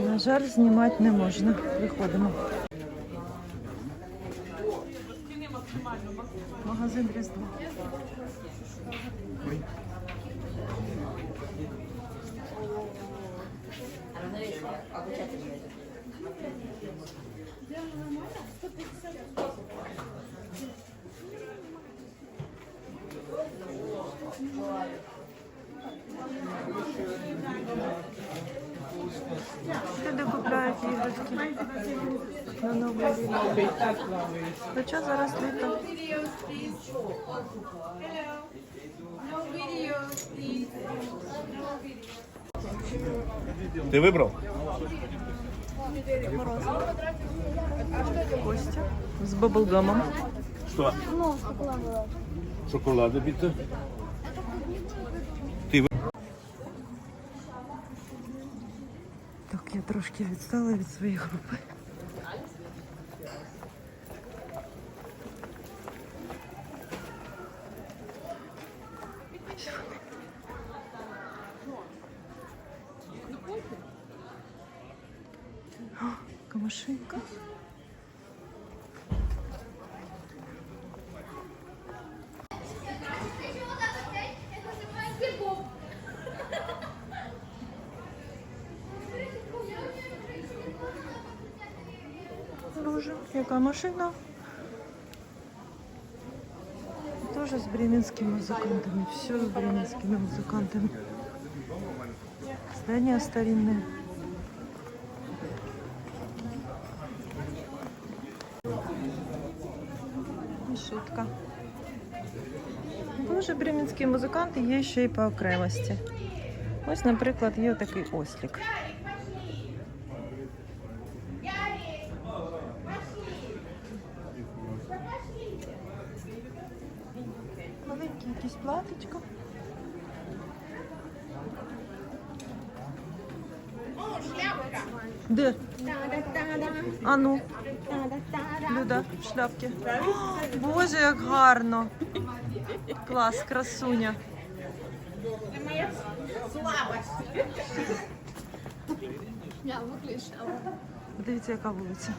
На жаль, знімати не можна. Виходимо. Магазин Різдво. Люди купляють іграшки на новий рік. Хоча зараз літо. Ти вибрав? Костя з баблгамом. Що? Шоколади біте. Ти я трошки відстала від своєї групи. О, яка машина. Тоже с бременскими музыкантами. Все с бременскими музыкантами. Здание старинное. І шутка. Дуже бременські музиканти є ще й по окремості. Ось, наприклад, є такий ослік. Платочко. Де? А ну. Люда, в шляпки. О, Боже, як гарно. Клас, красуня. Дивіться, яка вулиця.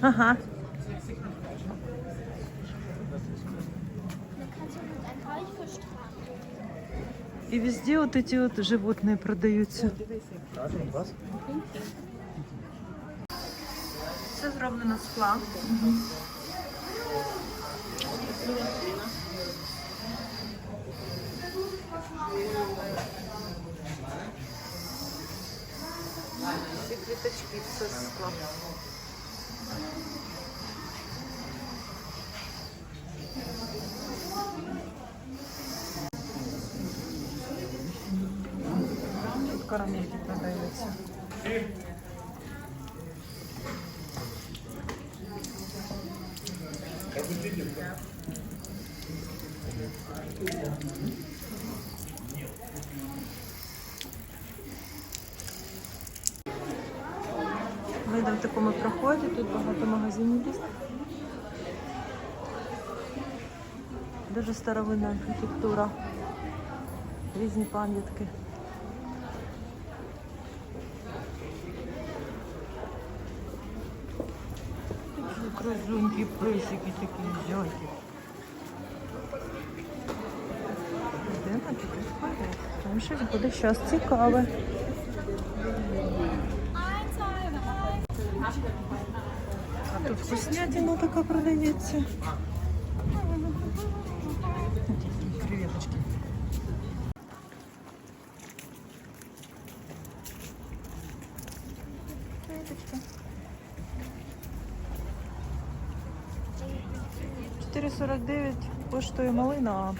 Ага. І везде вот эти вот животные продаються. Все зроблено з скла. Всі квіточки все з скла. Тут карамельки продаються. Ми в такому проході, тут багато магазинів є. Дуже старовинна архітектура. Різні пам'ятки. Красунькі, песики такі вперед. Там щось буде щось цікаве. А тут вкуснятина така продається. Креветочки. Креветочки. 4,49 коштує малина.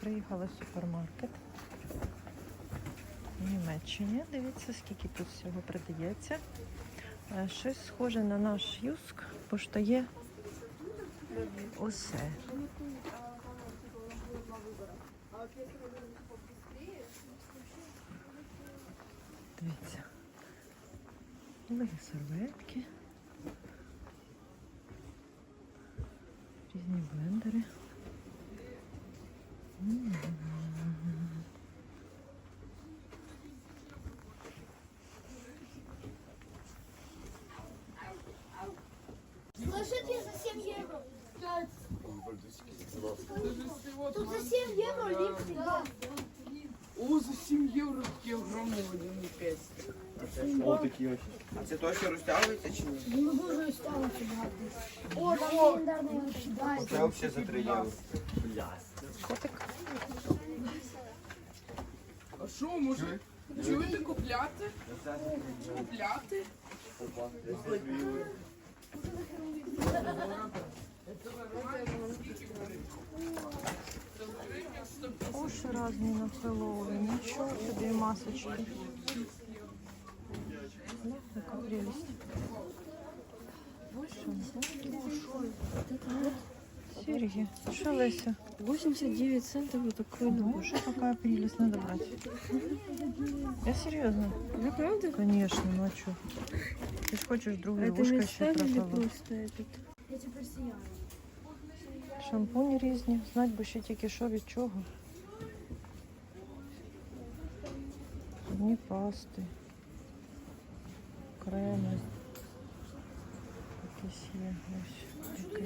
Приїхала в супермаркет. В Німеччині. Дивіться, скільки тут всього продається. Е, Щось схоже на наш юск, бо що усе. Дивіться. Нові серветки. Різні Різні блендери. М. Сложите за 7 евро. Тут за 7 евро липкий, да. О, за 7 євро такі огромні песні. О, такі ось. А це то, що розтягується чи ні? Не дуже осталось багато. О, там легендарний да. Це взагалі за 3 євро. Котик. А що, може? Чуєте купляти? Купляти? Уши разні на Хэллоуін. Нічого собі масочки. Ну, яка прелесть. Серьги. Что, Леся? 89 центов вот такой набор. Боже, какая прелесть, надо брать. Я серьезно. Да правда? Конечно, ну а что? Ты ж хочешь А другой это ушко не еще ставили проколоть. просто этот? Эти россияне. Шампунь різні. Знать би ще тільки що від чого. Одні пасти. Креми. Якісь є. Ось. такі.